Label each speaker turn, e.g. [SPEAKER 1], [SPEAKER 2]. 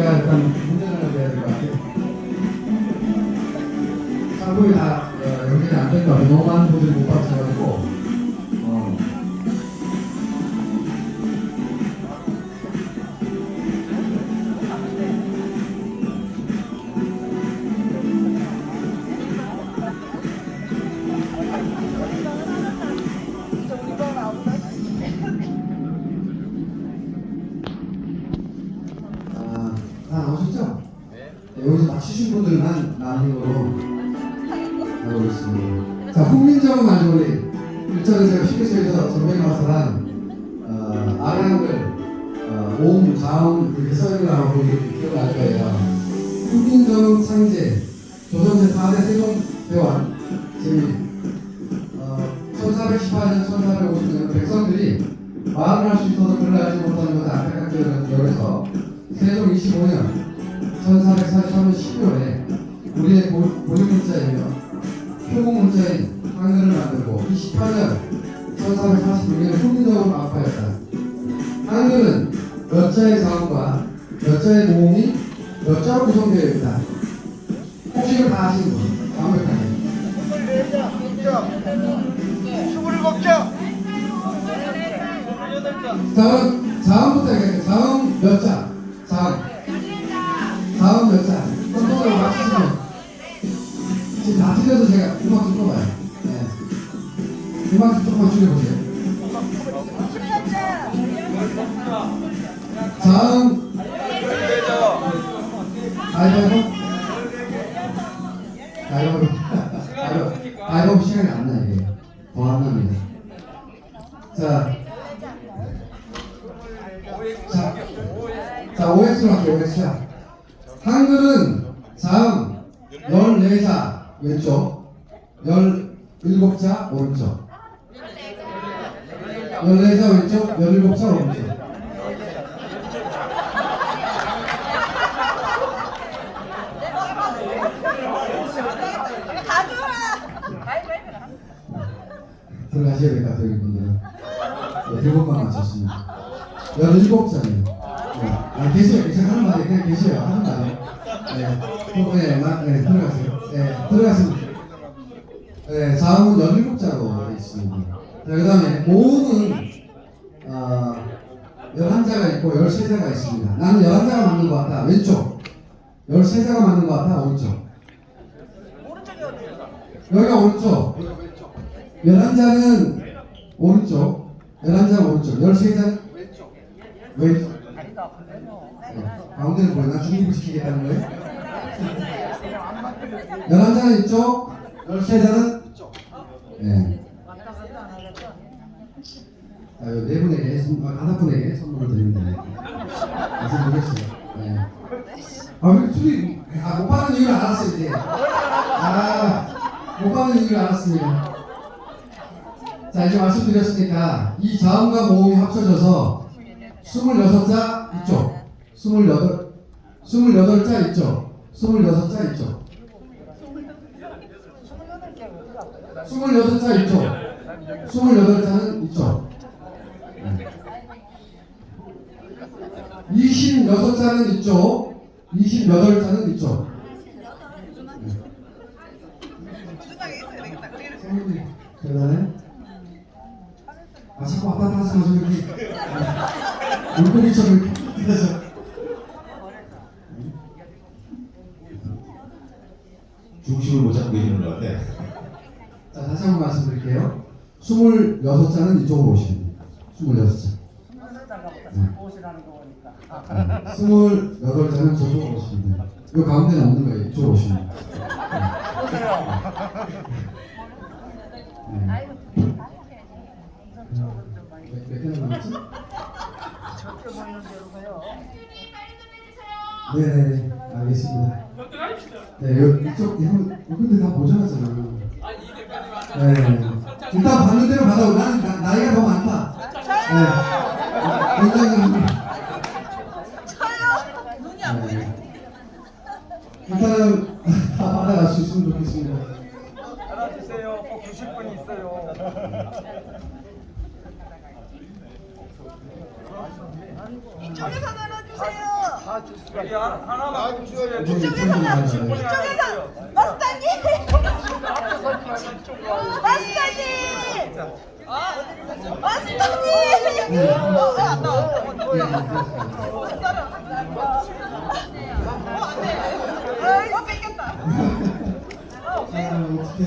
[SPEAKER 1] 제가 일단 문제를 내야 될 것 같아요. 상품이 다 어, 연결이 안. 너무 많은 분들이 못 받쳐가지고 여기서 맞추신 분들만 남으로 나오고 있습니다. 자, 훈민정음 만조리 일전에 제가 휴게소에서 전명이 와서란 어, 아량을 어, 오음, 자음 이렇게 하고 기억날 거예요. 훈민정음 창제 조선제 4대 세종대왕 지금 어, 1418년, 1450년 백성들이 마음을 할 수 있어서 글을 하지 못하는 것을 안타깝게 여겨서 세종 25년 1443년 12월에 우리의 보- 보리 문자이며 표고 문자인 한글을 만들고 28년 1446년 훈민정음 마파였다. 한글은 몇 자의 자음과 몇 자의 모음이 몇 자로 구성되어 있다. 혹시 이걸 다 아시는 분? 완벽하게.
[SPEAKER 2] 27점!
[SPEAKER 1] 자음, 자음부터 조금만 줄여보세요. 자음, 가위바위보? 가위바위보. 가위바위보. 가위바위보 시간이 안 나, 이게. 더안 납니다. 자. 자, 자, OX로 할게요, OX야. 한글은 자음 14자 왼쪽, 17자 오른쪽. 14자 왼쪽, 17자 오른쪽. 들어가셔야 될것 같아요, 이분들은. 네, 대법관 맞췄습니다. 17자네요. 네. 아, 계세요. 계세요. 하는 말이 그냥 계세요. 하는 말이. 네. 어, 네, 마, 네, 들어가세요. 네, 들어가습니다. 네, 자음은 17자로 있습니다. 자, 그 다음에 모음은, 어, 11자가 있고 13자가 있습니다. 나는 11자가 맞는 것 같다. 왼쪽. 13자가 맞는 것 같다. 오른쪽. 여기가 오른쪽. 11자는 오른쪽. 11자는 오른쪽. 13자는 왼쪽. 네, 가운데는 뭐야? 나 중립을 시키겠다는 거예요? 11자는 이쪽. 13자는 이쪽. 네. 아, 이거 네 분에게, 선- 아, 다섯 분에게 선물을 드립니다. 아직 모르겠어요. 네. 아, 왜 둘이, 아, 못 받는 이유를 알았어요, 이제. 아, 못 받는 이유를 알았습니다. 자, 이제 말씀드렸으니까, 이 자음과 모음이 합쳐져서 26자 이쪽, 28, 28자 이쪽, 26자 이쪽. 26자 이쪽, 28자는 이쪽. 26자는 이쪽, 28자는 이쪽. 성민이 대단해. 아 자꾸 왔다 갔다 하지 이렇게 아, 물고기처럼 이렇게
[SPEAKER 3] 중심을 못 잡고 계시는 것 같아.
[SPEAKER 1] 자 다시 한 번 말씀드릴게요 26자는 이쪽으로 오시면 됩니다 26자
[SPEAKER 2] 옷이라는 거 보니까.
[SPEAKER 1] 28자는 저쪽으로 오시면 됩니다. 이 가운데는 없는 거예요 이쪽으로 오시면 됩니다 네. 몇, 몇 개나 남았지?
[SPEAKER 2] 적게 보이는 대로 가요.
[SPEAKER 1] 네네 알겠습니다. 네 여, 이쪽 이분 이분들 다 모자라잖아 네 일단 받는 대로 받아오 나는 나, 나이가 더 많다. 네
[SPEAKER 4] 네.
[SPEAKER 2] 있어요.
[SPEAKER 4] 이쪽에서 나눠주세요.
[SPEAKER 2] 다 주세요.
[SPEAKER 5] 여기 하나, 하나만 좀 주세요.
[SPEAKER 1] 이쪽에서는
[SPEAKER 5] 분이 하나
[SPEAKER 1] 이쪽에서. 마스터님. 마스터님 마스터님 어, 왜안 나와? 어, 안 돼. 어, 뺏겼다.
[SPEAKER 6] 자, 어떻게